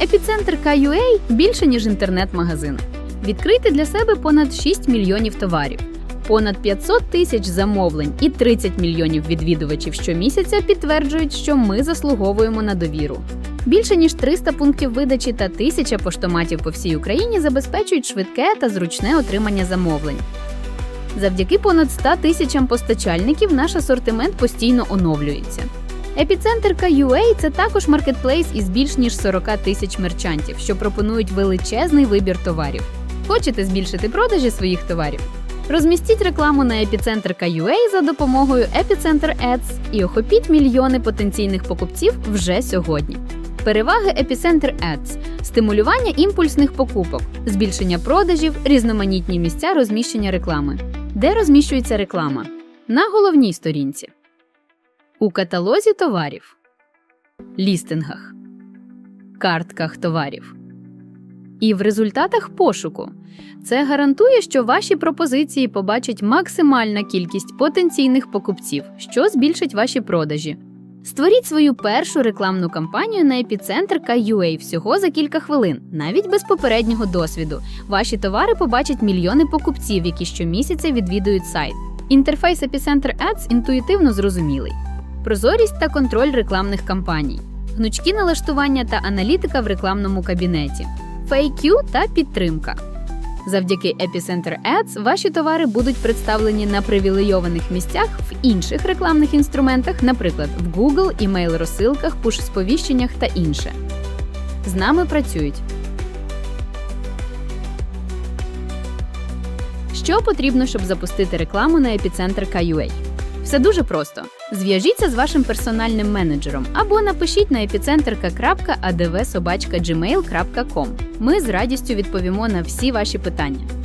Епіцентр KUA більше ніж інтернет-магазин. Відкрити для себе понад 6 мільйонів товарів, понад 500 тисяч замовлень і 30 мільйонів відвідувачів щомісяця підтверджують, що ми заслуговуємо на довіру. Більше ніж 300 пунктів видачі та тисяча поштоматів по всій Україні забезпечують швидке та зручне отримання замовлень. Завдяки понад 100 тисячам постачальників наш асортимент постійно оновлюється. Епіцентр KUA – це також маркетплейс із більш ніж 40 тисяч мерчантів, що пропонують величезний вибір товарів. Хочете збільшити продажі своїх товарів? Розмістіть рекламу на KUA за допомогою Epicenter Ads і охопіть мільйони потенційних покупців вже сьогодні. Переваги Epicenter Ads – стимулювання імпульсних покупок, збільшення продажів, різноманітні місця розміщення реклами. Де розміщується реклама? На головній сторінці. У каталозі товарів, лістингах, картках товарів. І в результатах пошуку. Це гарантує, що ваші пропозиції побачить максимальна кількість потенційних покупців, що збільшить ваші продажі. Створіть свою першу рекламну кампанію на епіцентр KUA всього за кілька хвилин, навіть без попереднього досвіду. Ваші товари побачать мільйони покупців, які щомісяця відвідують сайт. Інтерфейс Epicenter Ads інтуїтивно зрозумілий. Прозорість та контроль рекламних кампаній, гнучкі налаштування та аналітика в рекламному кабінеті, FAQ та підтримка. Завдяки Epicenter Ads ваші товари будуть представлені на привілейованих місцях в інших рекламних інструментах, наприклад, в Google, імейл-розсилках, пуш-сповіщеннях та інше. З нами працюють. Що потрібно, щоб запустити рекламу на Epicenter KUA? Все дуже просто. Зв'яжіться з вашим персональним менеджером або напишіть на епіцентрка.адвсобачка.gmail.com. Ми з радістю відповімо на всі ваші питання.